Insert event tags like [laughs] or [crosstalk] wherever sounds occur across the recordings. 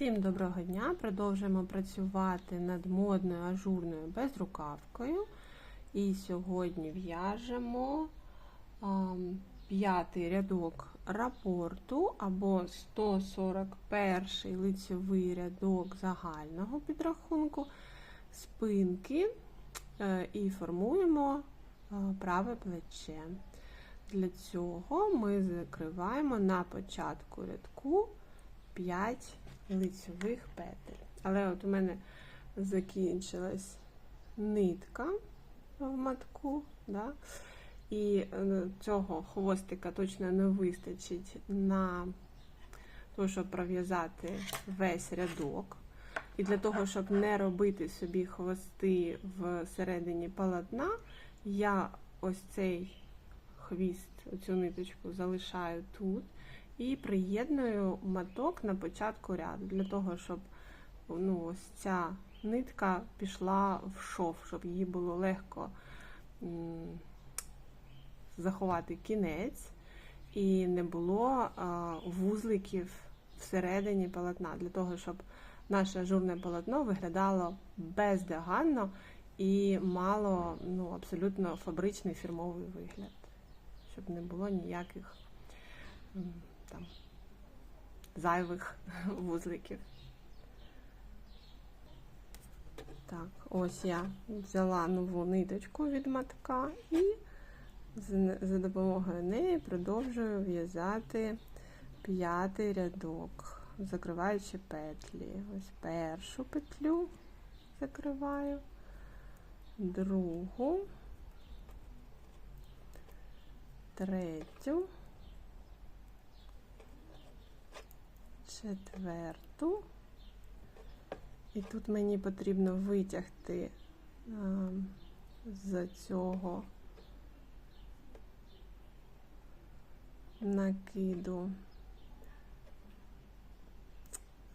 Всім доброго дня! Продовжуємо працювати над модною ажурною безрукавкою. І сьогодні в'яжемо п'ятий рядок рапорту або 141 лицьовий рядок загального підрахунку спинки е, і формуємо е, праве плече. Для цього ми закриваємо на початку рядку 5 лицьових петель. Але от у мене закінчилась нитка в матку, да? і е, цього хвостика точно не вистачить на те, щоб пров'язати весь рядок. І для того, щоб не робити собі хвости всередині полотна, я ось цей хвіст, оцю ниточку залишаю тут. І приєдную маток на початку ряду, для того, щоб ну, ось ця нитка пішла в шов, щоб її було легко заховати кінець, і не було вузликів всередині полотна, для того, щоб наше ажурне полотно виглядало бездоганно і мало ну, абсолютно фабричний фірмовий вигляд, щоб не було ніяких там зайвих [laughs] вузликів. Так, ось я взяла нову ниточку від матка і за допомогою неї продовжую в'язати п'ятий рядок, закриваючи петлі. Ось першу петлю закриваю, другу, третю. Четверту. І тут мені потрібно витягти а, з цього накиду.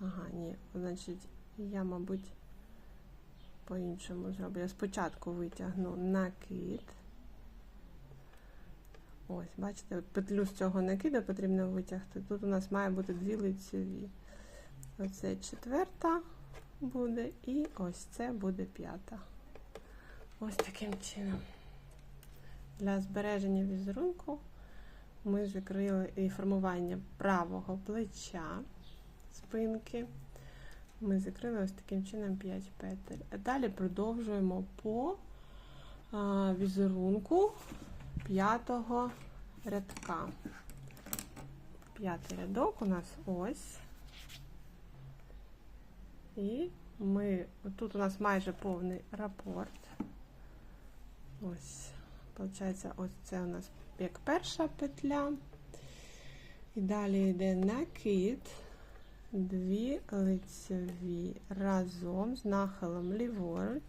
Ага, ні, значить, я, мабуть, по-іншому зроблю. Я спочатку витягну накид. Ось, бачите, петлю з цього накиду потрібно витягти. Тут у нас має бути дві лицеві. Оце четверта буде, і ось це буде п'ята. Ось таким чином. Для збереження візерунку ми закрили і формування правого плеча спинки. Ми закрили ось таким чином 5 петель. А далі продовжуємо по а, візерунку п'ятого рядка. П'ятий рядок у нас ось. І ми, тут у нас майже повний рапорт. Ось, виходить, ось це у нас як перша петля. І далі йде накид, дві лицеві разом з нахилом ліворуч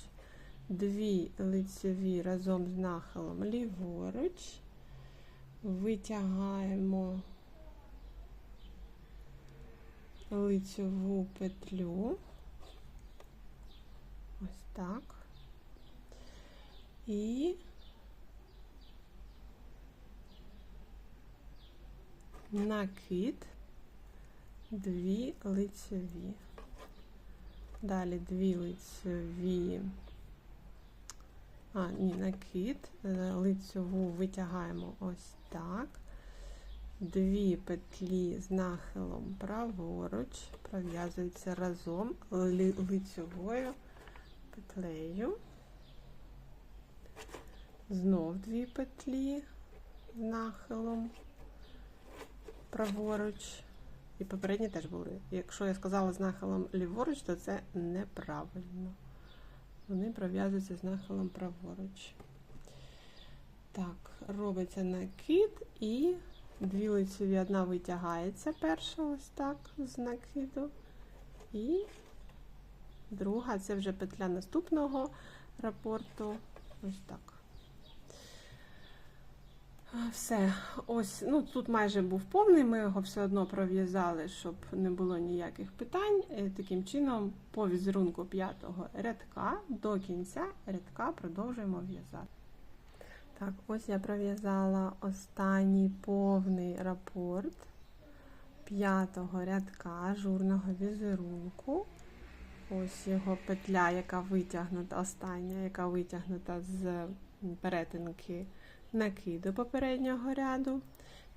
дві лицеві разом з нахилом ліворуч, витягаємо лицеву петлю, ось так, і накид дві лицеві. Далі дві лицеві а, ні, накид, е, лицьову витягаємо ось так. Дві петлі з нахилом праворуч, пров'язуються разом лицьовою петлею. Знов дві петлі з нахилом праворуч. І попередні теж були. Якщо я сказала з нахилом ліворуч, то це неправильно вони пров'язуються з нахилом праворуч. Так, робиться накид і дві лицеві одна витягається перша, ось так, з накиду. І друга це вже петля наступного рапорту. Ось так. Все, ось, ну тут майже був повний, ми його все одно пров'язали, щоб не було ніяких питань. Таким чином, по візерунку п'ятого рядка до кінця рядка продовжуємо в'язати. Так, ось я пров'язала останній повний рапорт. п'ятого рядка ажурного візерунку. Ось його петля, яка витягнута, остання, яка витягнута з перетинки накиду попереднього ряду.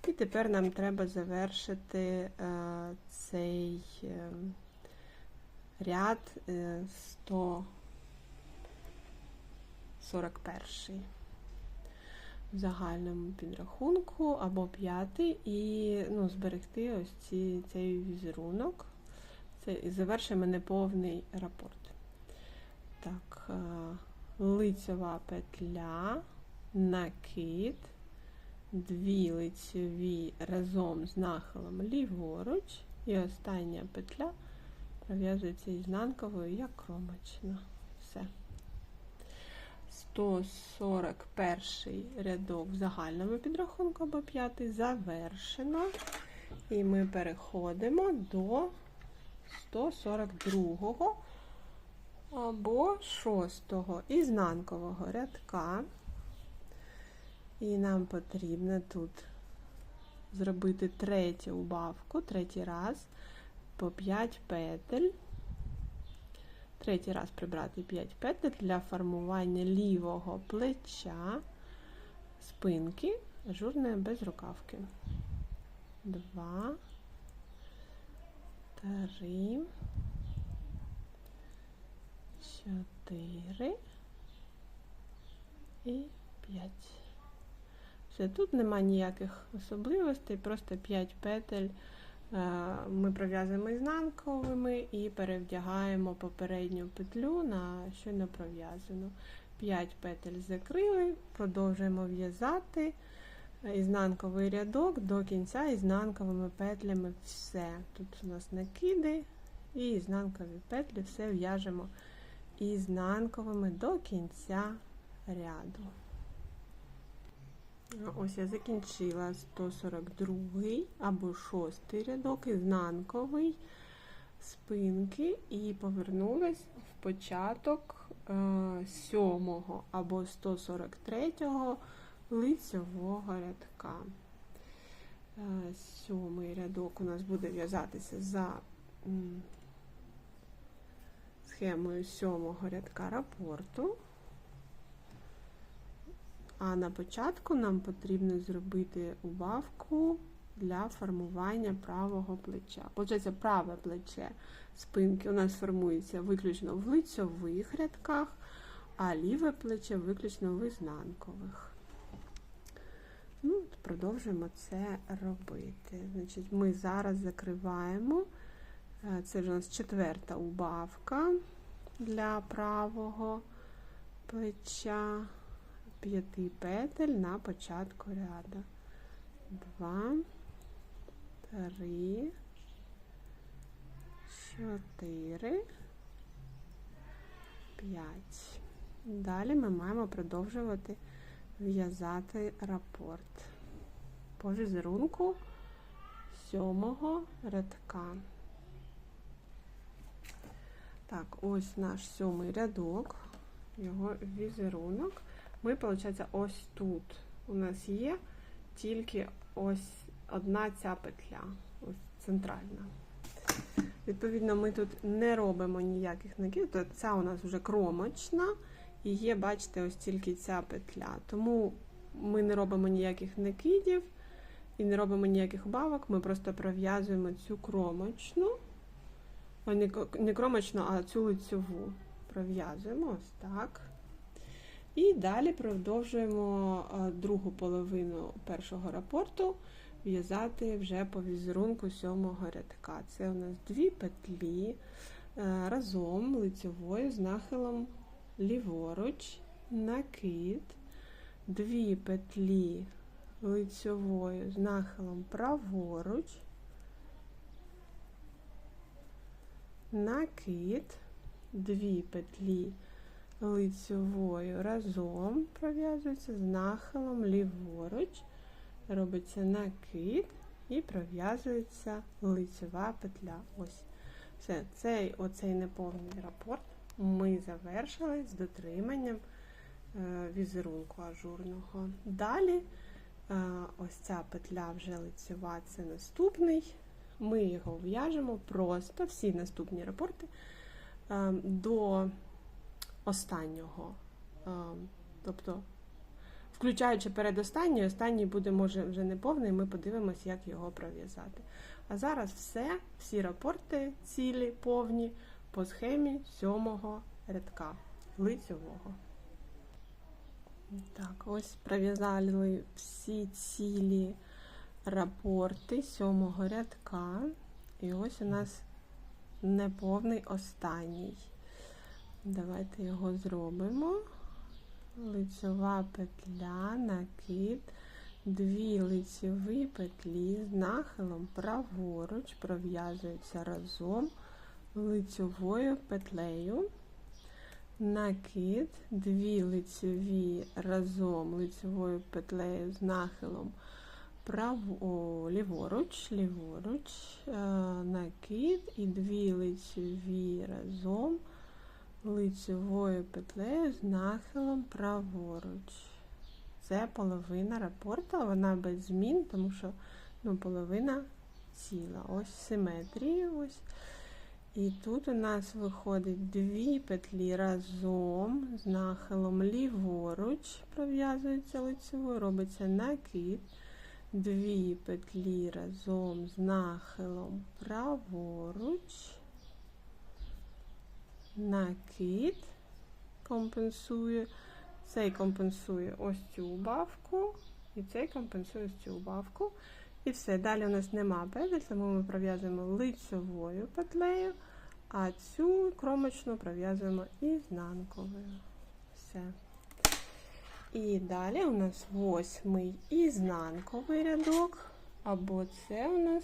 І тепер нам треба завершити е, цей е, ряд е, 141 в загальному підрахунку або п'ятий, і ну, зберегти ось ці, цей візерунок. Це і завершимо неповний рапорт. Так, е, лицьова петля, накид, дві лицьові разом з нахилом ліворуч, і остання петля пров'язується ізнанковою як кромочна. Все. 141 рядок в загальному підрахунку або п'ятий завершено. І ми переходимо до 142 або 6 ізнанкового рядка. І нам потрібно тут зробити третю убавку, третій раз по 5 петель. Третій раз прибрати 5 петель для формування лівого плеча спинки ажурної безрукавки. Два, три, чотири і п'ять. Все, тут нема ніяких особливостей, просто 5 петель. Ми пров'язуємо ізнанковими і перевдягаємо попередню петлю на щойно пров'язану. 5 петель закрили, продовжуємо в'язати ізнанковий рядок до кінця ізнанковими петлями все. Тут у нас накиди і ізнанкові петлі, все в'яжемо ізнанковими до кінця ряду. Ось я закінчила 142 або 6 рядок ізнанковий спинки і повернулась в початок 7 або 143 лицьового рядка. Сьомий рядок у нас буде в'язатися за схемою сьомого рядка рапорту. А на початку нам потрібно зробити убавку для формування правого плеча. Получається, праве плече спинки у нас формується виключно в лицьових рядках, а ліве плече виключно в ізнанкових. Ну, Продовжуємо це робити. Значить, Ми зараз закриваємо, е, це вже у нас четверта убавка для правого плеча. 5 петель на початку ряду. 2, 3, 4, 5. Далі ми маємо продовжувати в'язати рапорт по візерунку сьомого рядка. Так, ось наш сьомий рядок, його візерунок ми, виходить, ось тут у нас є тільки ось одна ця петля, ось центральна. Відповідно, ми тут не робимо ніяких накидів, то ця у нас вже кромочна, і є, бачите, ось тільки ця петля. Тому ми не робимо ніяких накидів і не робимо ніяких бавок, ми просто пров'язуємо цю кромочну, не кромочну, а цю лицьову. Пров'язуємо ось так. І далі продовжуємо другу половину першого рапорту в'язати вже по візерунку сьомого рядка. Це у нас дві петлі е, разом лицевою з нахилом ліворуч, накид, дві петлі лицевою з нахилом праворуч, накид, дві петлі лицьовою разом пров'язується з нахилом ліворуч, робиться накид і пров'язується лицьова петля. Ось. Все, цей оцей неповний рапорт ми завершили з дотриманням е, візерунку ажурного. Далі е, ось ця петля вже лицьова, це наступний ми його в'яжемо просто всі наступні рапорти е, до останнього. Е, тобто, включаючи передостанній, останній буде може вже не повний, ми подивимось, як його пров'язати. А зараз все, всі рапорти цілі, повні по схемі сьомого рядка лицьового. Так, ось пров'язали всі цілі рапорти сьомого рядка. І ось у нас неповний останній. Давайте його зробимо. Лицьова петля, накид, дві лицьові петлі з нахилом праворуч пров'язуються разом лицьовою петлею. Накид, дві лицьові разом лицьовою петлею з нахилом право, ліворуч, ліворуч, е, накид і дві лицьові разом лицьовою петлею з нахилом праворуч. Це половина рапорта, вона без змін, тому що ну, половина ціла. Ось симетрії. ось. І тут у нас виходить дві петлі разом з нахилом ліворуч, пров'язується лицевою, робиться накид, дві петлі разом з нахилом праворуч, накид, компенсує, цей компенсує ось цю убавку, і цей компенсує ось цю убавку. І все. Далі у нас нема петель, тому ми пров'язуємо лицьовою петлею, а цю кромочну пров'язуємо ізнанковою. Все. І далі у нас восьмий ізнанковий рядок, або це у нас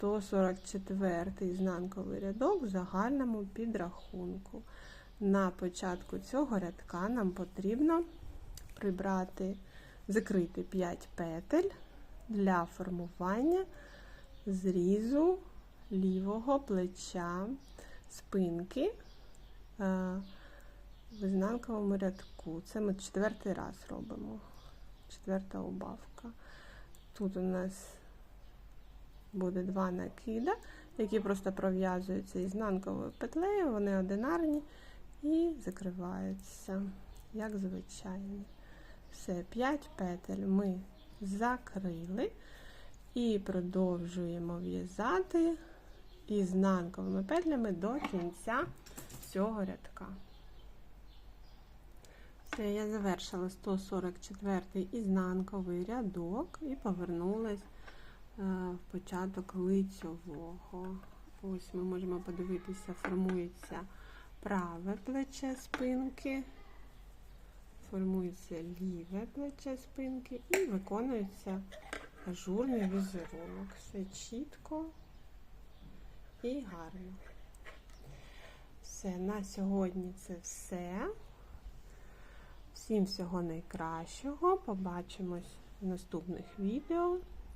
144 ізнанковий рядок в загальному підрахунку. На початку цього рядка нам потрібно прибрати, закрити 5 петель для формування зрізу лівого плеча спинки е, в ізнанковому рядку. Це ми четвертий раз робимо. Четверта убавка. Тут у нас буде два накида, які просто пров'язуються ізнанковою петлею, вони одинарні і закриваються, як звичайні. Все, 5 петель ми закрили і продовжуємо в'язати ізнанковими петлями до кінця цього рядка. Все, я завершила 144 ізнанковий рядок і повернулась е, в початок лицьового. Ось ми можемо подивитися, формується праве плече спинки формується ліве плече спинки і виконується ажурний візерунок. Все чітко і гарно. Все, на сьогодні це все. Всім всього найкращого. Побачимось в наступних відео.